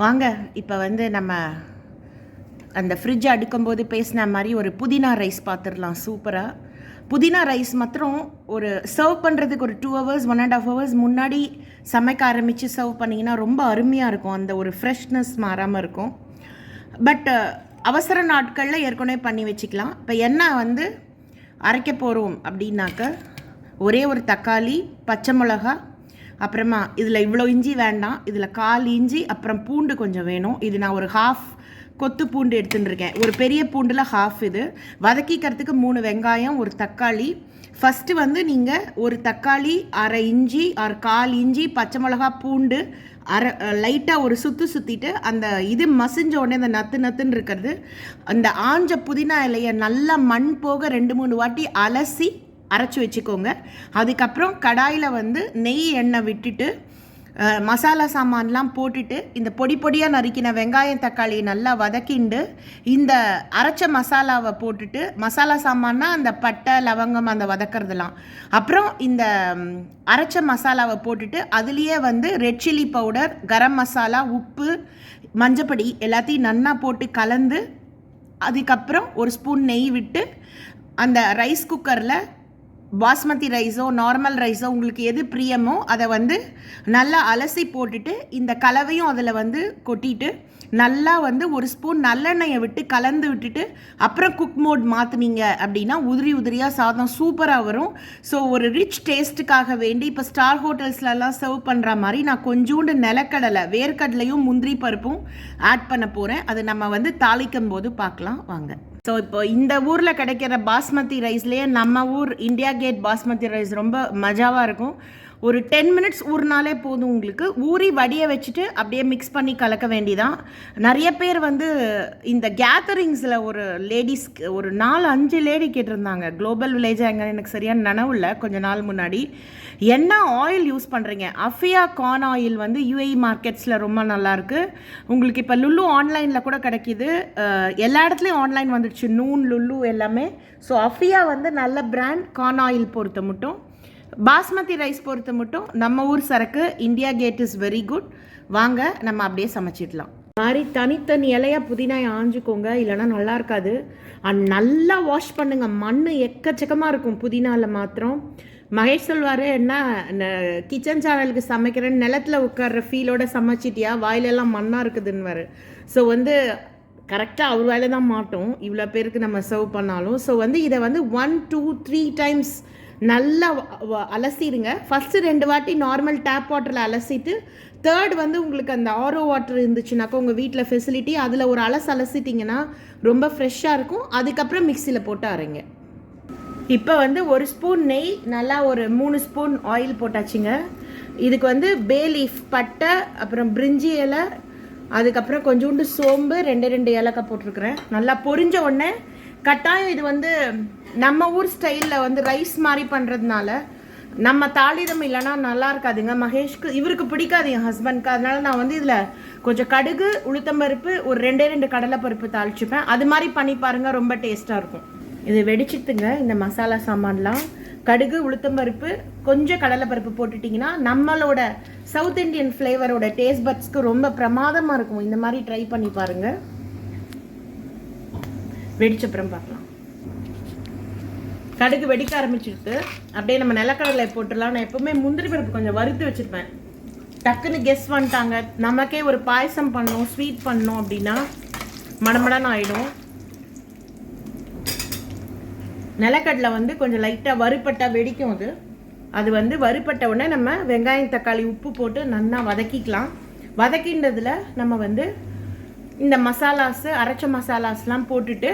வாங்க இப்போ வந்து நம்ம அந்த ஃப்ரிட்ஜ் அடுக்கும்போது பேசின மாதிரி ஒரு புதினா ரைஸ் பார்த்துடலாம் சூப்பராக புதினா ரைஸ் மாத்திரம் ஒரு சர்வ் பண்ணுறதுக்கு ஒரு two hours one and half hours முன்னாடி சமைக்க ஆரம்பித்து சர்வ் பண்ணிங்கன்னா ரொம்ப அருமையாக இருக்கும். அந்த ஒரு ஃப்ரெஷ்னஸ் மாறாமல் இருக்கும். பட் அவசர நாட்களில் ஏற்கனவே பண்ணி வச்சுக்கலாம். இப்போ என்ன வந்து அரைக்க போகிறோம் அப்படின்னாக்க ஒரே ஒரு தக்காளி பச்சை மிளகா அப்புறமா இதில் இவ்வளோ இஞ்சி வேண்டாம். இதில் கால் இஞ்சி அப்புறம் பூண்டு கொஞ்சம் வேணும். இது நான் ஒரு ஹாஃப் கொத்து பூண்டு எடுத்துன்னு இருக்கேன் ஒரு பெரிய பூண்டில் ஹாஃப் இது. வதக்கிக்கிறதுக்கு மூணு வெங்காயம் ஒரு தக்காளி. ஃபஸ்ட்டு வந்து நீங்கள் ஒரு தக்காளி அரை இஞ்சி ஆர் கால் இஞ்சி பச்சை மிளகா பூண்டு அரை லைட்டாக ஒரு சுற்று சுற்றிட்டு அந்த இது மசிஞ்ச உடனே அந்த நத்து நத்துன்னு இருக்கிறது அந்த ஆஞ்ச புதினா இலையை நல்லா மண் போக ரெண்டு மூணு வாட்டி அலசி அரைச்சி வச்சுக்கோங்க. அதுக்கப்புறம் கடாயில் வந்து நெய் எண்ணெய் விட்டுட்டு மசாலா சாமான்லாம் போட்டுட்டு இந்த பொடி பொடியாக நறுக்கின வெங்காயம் தக்காளியை நல்லா வதக்கிண்டு இந்த அரைச்ச மசாலாவை போட்டுட்டு மசாலா சாமான்னா அந்த பட்டை லவங்கம் அந்த வதக்கிறதுலாம் அப்புறம் இந்த அரைச்ச மசாலாவை போட்டுட்டு அதுலேயே வந்து red chilli powder garam masala உப்பு மஞ்சப்பொடி எல்லாத்தையும் நன்னா போட்டு கலந்து அதுக்கப்புறம் ஒரு ஸ்பூன் நெய் விட்டு அந்த ரைஸ் குக்கரில் பாஸ்மதி ரைஸோ நார்மல் ரைஸோ உங்களுக்கு எது பிரியமோ அதை வந்து நல்லா அலசி போட்டுட்டு இந்த கலவையும் அதில் வந்து கொட்டிட்டு நல்லா வந்து ஒரு ஸ்பூன் நல்லெண்ணெயை விட்டு கலந்து விட்டுட்டு அப்புறம் குக் மோட் மாற்றுனீங்க அப்படின்னா உதிரி உதிரியாக சாதம் சூப்பராக வரும். ஸோ ஒரு ரிச் டேஸ்ட்டுக்காக வேண்டி இப்போ ஸ்டார் ஹோட்டல்ஸ்லலாம் சர்வ் பண்ணுற மாதிரி நான் கொஞ்சோண்டு நிலக்கடலை வேர்க்கடலையும் முந்திரி பருப்பும் ஆட் பண்ண போகிறேன் அது நம்ம வந்து தாளிக்கும் போது பார்க்கலாம். வாங்க. ஸோ இப்போ இந்த ஊரில் கிடைக்கிற பாஸ்மதி ரைஸ்லேயே நம்ம ஊர் இந்தியா கேட் பாஸ்மதி ரைஸ் ரொம்ப மஜாவாக இருக்கும். ஒரு டென் மினிட்ஸ் ஊறினாலே போதும் உங்களுக்கு. ஊறி வடிய வச்சுட்டு அப்படியே மிக்ஸ் பண்ணி கலக்க வேண்டிதான். நிறைய பேர் வந்து இந்த கேதரிங்ஸில் ஒரு லேடிஸ் ஒரு நாலு அஞ்சு லேடி கேட்டிருந்தாங்க. குளோபல் வில்லேஜ் எங்கே எனக்கு சரியான நினவு இல்லை கொஞ்ச நாள் முன்னாடி. என்ன ஆயில் யூஸ் பண்ணுறீங்க அஃபியா கார்ன் ஆயில் வந்து யூஏஇ மார்க்கெட்ஸில் ரொம்ப நல்லாயிருக்கு உங்களுக்கு இப்போ லுல்லு ஆன்லைனில் கூட கிடைக்கிது. எல்லா இடத்துலையும் ஆன்லைன் வந்துடுச்சு. நூன் லுல்லு எல்லாமே. ஸோ அஃபியா வந்து நல்ல பிராண்ட் கார்ன் ஆயில் பொறுத்த மட்டும். பாஸ்மதி ரைஸ் பொறுத்த மட்டும் நம்ம ஊர் சரக்கு. India Gate is very good வாங்க நம்ம அப்படியே சமைச்சிடலாம். மாதிரி தனித்தனி இலையா புதினாயை ஆஞ்சுக்கோங்க. இல்லைன்னா நல்லா இருக்காது. அண்ட் நல்லா வாஷ் பண்ணுங்கள் மண் எக்கச்சக்கமாக இருக்கும். புதினாவில் மாத்திரம். மகேஷ் சொல்வார் என்ன கிச்சன் சேனலுக்கு சமைக்கிறேன்னு நிலத்துல உட்கார்ற ஃபீலோட சமைச்சிட்டியா? வாயிலெல்லாம் மண்ணாக இருக்குதுன்னு ஸோ வந்து கரெக்டாக அவர் வேலை தான் மாட்டோம். இவ்வளோ பேருக்கு நம்ம சர்வ் பண்ணாலும். ஸோ வந்து இதை வந்து ஒன் டூ த்ரீ டைம்ஸ் நல்லா அலசிடுங்க. ஃபஸ்ட்டு ரெண்டு வாட்டி நார்மல் டேப் வாட்டரில் அலசிட்டு தேர்ட் வந்து உங்களுக்கு அந்த ஆரோ வாட்டர் இருந்துச்சுனாக்கா உங்கள் வீட்டில் ஃபெசிலிட்டி அதில் ஒரு அலசு அலசிட்டிங்கன்னா ரொம்ப ஃப்ரெஷ்ஷாக இருக்கும். அதுக்கப்புறம் மிக்சியில் போட்டு அரைங்க. இப்போ வந்து ஒரு ஸ்பூன் நெய் நல்லா ஒரு மூணு ஸ்பூன் ஆயில் போட்டாச்சுங்க. இதுக்கு வந்து பே லீஃப் பட்டை அப்புறம் பிரிஞ்சி இலை அதுக்கப்புறம் கொஞ்சோண்டு சோம்பு ரெண்டு ரெண்டு ஏலக்காய் போட்டிருக்கிறேன். நல்லா பொரிஞ்ச உடனே கட்டாயம் இது வந்து நம்ம ஊர் ஸ்டைலில் வந்து ரைஸ் மாதிரி பண்ணுறதுனால நம்ம தாளிதம் இல்லைன்னா நல்லா இருக்காதுங்க. மகேஷ்க்கு இவருக்கு பிடிக்காது என் ஹஸ்பண்ட்க்கு அதனால நான் வந்து இதில் கொஞ்சம் கடுகு உளுத்தம்பருப்பு ஒரு ரெண்டே ரெண்டு கடலைப்பருப்பு தாளிச்சுப்பேன். அது மாதிரி பண்ணி பாருங்கள் ரொம்ப டேஸ்ட்டாக இருக்கும். இது வெடிச்சிட்டுங்க. இந்த மசாலா சாமான்லாம். கடுகு உளுத்தம்பருப்பு கொஞ்சம் கடலைப்பருப்பு போட்டுட்டிங்கன்னா நம்மளோட சவுத் இந்தியன் ஃப்ளேவரோட டேஸ்ட் பட்ஸ்க்கு ரொம்ப பிரமாதமாக இருக்கும். இந்த மாதிரி ட்ரை பண்ணி பாருங்க. வெடிச்சப்புறம் பார்க்கலாம். கடுகு வெடிக்க ஆரம்பிச்சிருக்கு அப்படியே நம்ம நிலக்கடலை போட்டுடலாம். நான் எப்போவுமே முந்திரி பருப்பு கொஞ்சம் வறுத்து வச்சுருப்பேன். டக்குன்னு கெஸ் பண்ணிட்டாங்க. நமக்கே ஒரு பாயசம் பண்ணோம் ஸ்வீட் பண்ணோம் அப்படின்னா மடமடன் ஆகிடும் நிலக்கடலை வந்து கொஞ்சம் லைட்டாக வறுப்பட்டா வெடிக்கும் அது. அது வந்து வறுப்பட்ட உடனே நம்ம வெங்காயம் தக்காளி உப்பு போட்டு நல்லா வதக்கிக்கலாம். வதக்கின்றதில் நம்ம வந்து இந்த மசாலாஸு அரைச்ச மசாலாஸ்லாம் போட்டுட்டு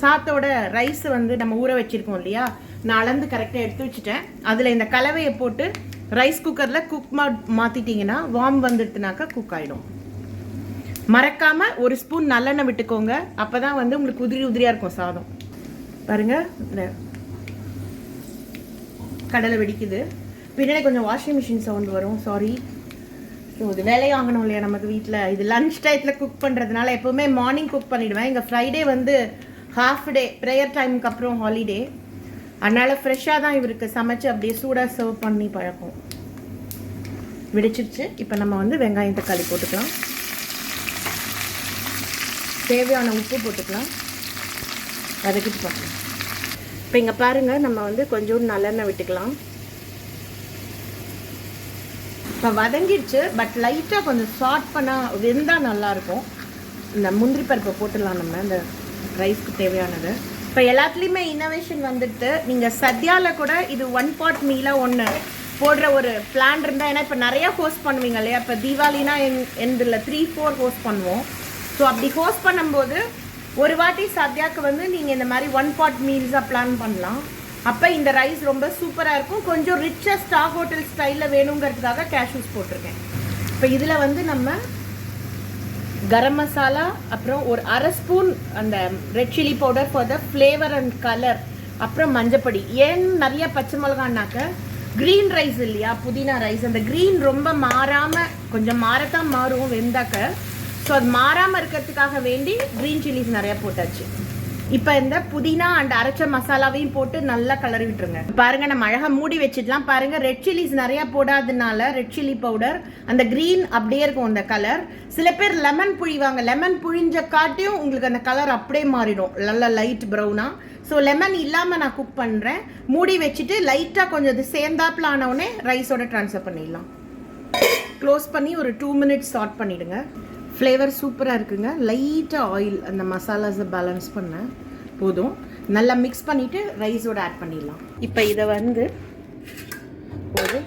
சாத்தோட ரைஸ் வந்து நம்ம ஊற வச்சுருக்கோம் இல்லையா? நான் அளந்து கரெக்டாக எடுத்து வச்சுட்டேன். அதில் இந்த கலவையை போட்டு ரைஸ் குக்கரில் குக் மா மாற்றிட்டிங்கன்னா வார்ம் வந்துடுத்துனாக்கா குக் ஆகிடும் மறக்காமல் ஒரு ஸ்பூன் நல்லெண்ணெய் விட்டுக்கோங்க. அப்போ தான் வந்து உங்களுக்கு உதிரி உதிரியாக இருக்கும் சாதம். பாருங்கள் இந்த கடலை வெடிக்குது. பின்னாடி கொஞ்சம் வாஷிங் மிஷின் சவுண்ட் வரும். சாரி ஸோ இது வேலையாகணும் இல்லையா நமக்கு வீட்டில் இது லன்ச் டயத்தில் குக் பண்ணுறதுனால எப்போவுமே மார்னிங் குக் பண்ணிவிடுவேன் இங்கே ஃப்ரைடே வந்து ஹாஃப் டே ப்ரேயர் டைமுக்கு அப்புறம் ஹாலிடே அதனால் ஃப்ரெஷ்ஷாக தான் இவருக்கு சமைச்சு அப்படியே சூடாக சர்வ் பண்ணி பழக்கம். வெடிச்சிருச்சு. இப்போ நம்ம வந்து வெங்காயம் தக்காளி போட்டுக்கலாம். தேவையான உப்பு போட்டுக்கலாம். வதக்கிட்டு பார்க்கலாம் இப்போ இங்கே பாருங்கள் நம்ம வந்து கொஞ்சோண்டு நல்லெண்ணெய் விட்டுக்கலாம். இப்போ வதங்கிடுச்சு பட் லைட்டாக கொஞ்சம் ஷார்ட் பண்ணால் வெந்தால் நல்லாயிருக்கும் இந்த முந்திரி பருப்பை போட்டுடலாம் நம்ம இந்த ரைஸ்க்கு தேவையானது. இப்போ எல்லாத்துலேயுமே இன்னோவேஷன் வந்துட்டு நீங்கள் சத்யாவில் கூட இது ஒன் பாட் மீலாக ஒன்று போடுற ஒரு பிளான் இருந்தால் ஏன்னா இப்போ நிறையா ஹோஸ்ட் பண்ணுவீங்க இல்லையா? இப்போ தீபாவளினா என் இல்லை த்ரீ ஃபோர் ஹோஸ்ட் பண்ணுவோம். ஸோ அப்படி ஹோஸ்ட் பண்ணும்போது ஒரு வாட்டி சத்யாவுக்கு வந்து நீங்கள் இந்த மாதிரி ஒன் பாட் மீல்ஸாக பிளான் பண்ணலாம். அப்போ இந்த ரைஸ் ரொம்ப சூப்பராக இருக்கும். கொஞ்சம் ரிச்சாக ஸ்டார் ஹோட்டல் ஸ்டைலில் வேணுங்கிறதுக்காக கேஷ்யூஸ் போட்டிருக்கேன். இப்போ இதில் வந்து நம்ம கரம் மசாலா அப்புறம் ஒரு அரை ஸ்பூன் அந்த red chilli powder for the flavour and colour அப்புறம் மஞ்சப்பொடி. ஏன் நிறைய பச்சை மிளகான்னாக்க க்ரீன் ரைஸ் இல்லையா புதினா ரைஸ் அந்த க்ரீன் ரொம்ப மாறாமல் கொஞ்சம் மாறத்தான் மாறும் வெந்தாக்க ஸோ அது மாறாமல் இருக்கிறதுக்காக வேண்டி க்ரீன் சில்லிஸ் நிறையா போட்டாச்சு. இப்போ இந்த புதினா அண்ட் அரைச்ச மசாலாவையும் போட்டு நல்லா கலரி விட்டுருங்க. பாருங்க நம்ம அழகாக மூடி வச்சிடலாம். பாருங்க ரெட் சில்லிஸ் நிறைய போடாததுனால ரெட் சில்லி பவுடர் அந்த க்ரீன் அப்படியே இருக்கும் அந்த கலர் சில பேர் லெமன் புழிவாங்க. லெமன் புழிஞ்ச காட்டியும் உங்களுக்கு அந்த கலர் அப்படியே மாறிடும். நல்லா லைட் ப்ரௌனாக ஸோ லெமன் இல்லாமல் நான் குக் பண்ணுறேன் மூடி வச்சுட்டு லைட்டாக கொஞ்சம் இது சேர்ந்தாப்புல ஆனவுடனே ரைஸோட ட்ரான்ஸ்ஃபர் பண்ணிடலாம். க்ளோஸ் பண்ணி ஒரு டூ மினிட்ஸ் ஸ்டார்ட் பண்ணிவிடுங்க ஃப்ளேவர் சூப்பராக இருக்குங்க. லைட்டாக ஆயில் அந்த மசாலாஸை பேலன்ஸ் பண்ண போதும். நல்லா மிக்ஸ் பண்ணிவிட்டு ரைஸோட ஆட் பண்ணிடலாம். இப்போ இதை வந்து ஒரு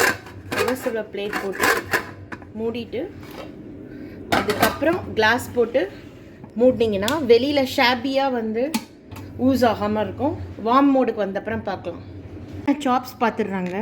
சில பிளேட் போட்டு மூடிட்டு அதுக்கப்புறம் கிளாஸ் போட்டு மூடினீங்கன்னா வெளியில் ஷாபியாக வந்து ஊஸ் ஆகாமல் இருக்கும். வார்ம் மோடுக்கு வந்தப்புறம் பார்க்கலாம். சாப்ஸ் பார்த்துடுறாங்க?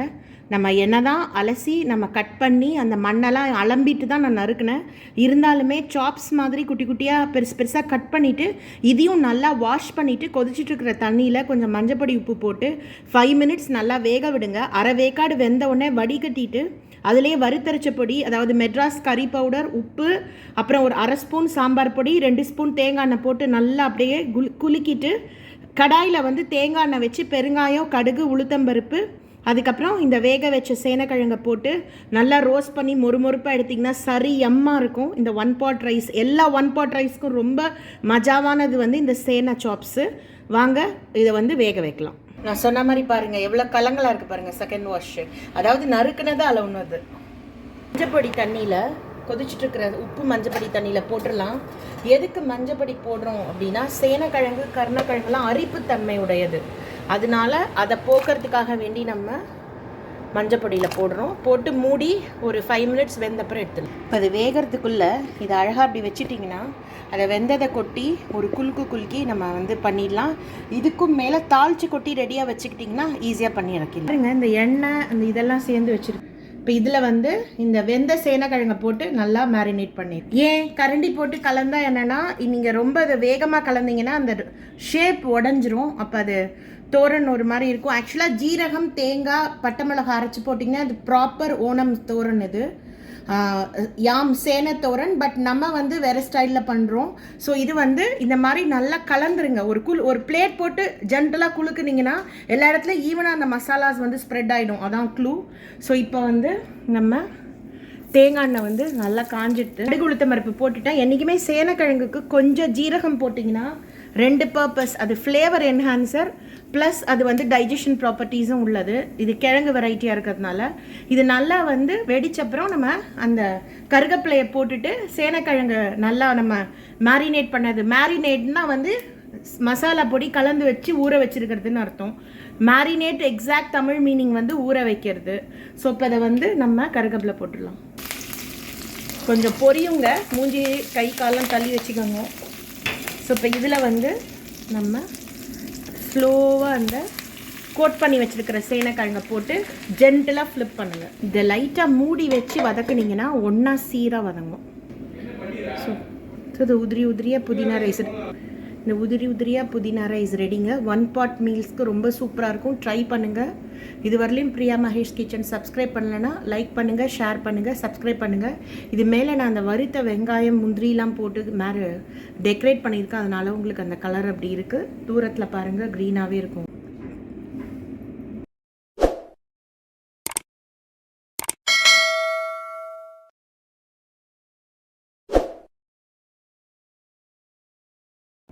நம்ம என்ன தான் அலசி நம்ம கட் பண்ணி அந்த மண்ணெல்லாம் அலம்பிட்டு தான் நான் நறுக்கினேன். இருந்தாலுமே சாப்ஸ் மாதிரி குட்டி குட்டியாக பெருசு பெருசாக கட் பண்ணிவிட்டு இதையும் நல்லா வாஷ் பண்ணிவிட்டு கொதிச்சுட்டு இருக்கிற தண்ணியில் கொஞ்சம் மஞ்சப்பொடி உப்பு போட்டு ஃபைவ் மினிட்ஸ் நல்லா வேக விடுங்க. அரை வேக்காடு வெந்த உடனே வடிகட்டிட்டு அதிலே வறுத்தரைச்ச பொடி அதாவது மெட்ராஸ் கறி பவுடர் உப்பு அப்புறம் ஒரு அரை ஸ்பூன் சாம்பார் பொடி ரெண்டு ஸ்பூன் தேங்காய் எண்ணெய் போட்டு நல்லா அப்படியே குல் குலுக்கிட்டு கடாயில் வந்து தேங்காய் எண்ணெய் வச்சு பெருங்காயம் கடுகு உளுத்தம்பருப்பு அதுக்கப்புறம் இந்த வேக வச்ச சேனக்கிழங்க போட்டு நல்லா ரோஸ்ட் பண்ணி மொறுமொறுப்பாக எடுத்திங்கன்னா சரி எம்மா இருக்கும். இந்த ஒன் பாட் ரைஸ் எல்லா ஒன் பாட் ரைஸ்க்கும் ரொம்ப மஜாவானது வந்து இந்த சேனை சாப்ஸு வாங்க இதை வந்து வேக வைக்கலாம். நான் சொன்ன மாதிரி பாருங்கள் எவ்வளோ கலங்களாக இருக்குது பாருங்கள் செகண்ட் வாஷ் அதாவது நறுக்குனது அளவுன்னு அது மஞ்சப்பொடி தண்ணியில் கொதிச்சுட்டு இருக்கிற உப்பு மஞ்சப்பொடி தண்ணியில் போட்டுடலாம். எதுக்கு மஞ்சப்பொடி போடுறோம் அப்படின்னா சேனக்கிழங்கு கருணக்கிழங்குலாம் அரிப்புத்தன்மை உடையது அதனால அதை போக்குறதுக்காக வேண்டி நம்ம மஞ்சப்பொடியில் போடுறோம். போட்டு மூடி ஒரு ஃபைவ் மினிட்ஸ் வெந்தப்புறம் எடுத்துடலாம். இப்போ அது வேகிறதுக்குள்ளே இதை அழகாக அப்படி வச்சுட்டிங்கன்னா அதை வெந்ததை கொட்டி ஒரு குலுக்கு குலுக்கி நம்ம வந்து பண்ணிடலாம். இதுக்கும் மேலே தாளிச்சு கொட்டி ரெடியாக வச்சுக்கிட்டிங்கன்னா ஈஸியாக பண்ணி இறக்கிடலாம். இந்த எண்ணெய் அந்த இதெல்லாம் சேர்ந்து வச்சுருக்கு இப்போ இதில் வந்து இந்த வெந்த சேனக்கிழங்கை போட்டு நல்லா மேரினேட் பண்ணிடு ஏன்? கரண்டி போட்டு கலந்தால் என்னென்னா நீங்கள் ரொம்ப அதை வேகமாக கலந்தீங்கன்னா அந்த ஷேப் உடஞ்சிரும். அப்போ அது தோரன் ஒரு மாதிரி இருக்கும். ஆக்சுவலாக ஜீரகம் தேங்காய் பட்டை மிளகாய் அரைச்சி போட்டிங்கன்னா அது ப்ராப்பர் ஓணம் தோரன் இது. யாம் சேனத்தோரன் பட் நம்ம வந்து வேறு ஸ்டைலில் பண்ணுறோம் ஸோ இது வந்து இந்த மாதிரி நல்லா கலந்துருங்க. ஒரு குல் ஒரு பிளேட் போட்டு ஜென்ரலாக குலுக்குனீங்கன்னா எல்லா இடத்துலையும் ஈவனாக அந்த மசாலாஸ் வந்து ஸ்ப்ரெட் ஆகிடும் அதான் க்ளூ ஸோ இப்போ வந்து நம்ம தேங்காய் எண்ணெய் வந்து நல்லா காஞ்சிட்டு கடுகு உளுத்தம் பருப்பு என்றைக்குமே சேனக்கிழங்குக்கு கொஞ்சம் ஜீரகம் போட்டிங்கன்னா ரெண்டு பர்பஸ் அது ஃப்ளேவர் என்ஹான்சர் ப்ளஸ் அது வந்து டைஜஷன் ப்ராப்பர்ட்டிஸும் உள்ளது. இது கிழங்கு வெரைட்டியாக இருக்கிறதுனால. இது நல்லா வந்து வெடிச்சப்புறம் நம்ம அந்த கருகப்பிலையை போட்டுட்டு சேனக்கிழங்கு நல்லா நம்ம மேரினேட் பண்ணது. மேரினேட்னா வந்து மசாலா பொடி கலந்து வச்சு ஊற வச்சிருக்கிறதுன்னு அர்த்தம். மேரினேட் எக்ஸாக்ட் தமிழ் மீனிங் வந்து ஊற வைக்கிறது. ஸோ இப்போ அதை வந்து நம்ம கருகப்பில் போட்டுடலாம். கொஞ்சம் பொரியுங்க. மூஞ்சி கை காலம் தள்ளி வச்சுக்கோங்க. ஸோ இப்போ இதில் வந்து நம்ம ஸ்லோவாக அந்த கோட் பண்ணி வச்சுருக்கிற சேனைக்கிழங்கை போட்டு ஜென்டலாக ஃப்ளிப் பண்ணுங்கள் இதை லைட்டாக மூடி வச்சு வதக்குனீங்கன்னா ஒன்றா சீராக வதங்கும். ஸோ ஸோ இது உதிரி உதிரியாக புதினா ரைஸ் இந்த உதிரி உதிரியாக புதினா ரைஸ் ரெடிங்க ஒன் பாட் மீல்ஸ்க்கு ரொம்ப சூப்பராக இருக்கும். ட்ரை பண்ணுங்கள் இது வரலையும் பிரியா மகேஷ் கிச்சன் சப்ஸ்கிரைப் பண்ணலைன்னா லைக் பண்ணுங்கள் ஷேர் பண்ணுங்கள் சப்ஸ்கிரைப் பண்ணுங்கள் இது மேலே நான் அந்த வறுத்த வெங்காயம் முந்திரிலாம் போட்டு மேலே டெக்கரேட் பண்ணியிருக்கேன். அதனால் உங்களுக்கு அந்த கலர் அப்படி இருக்குது தூரத்தில் பாருங்கள் க்ரீனாகவே இருக்கும்.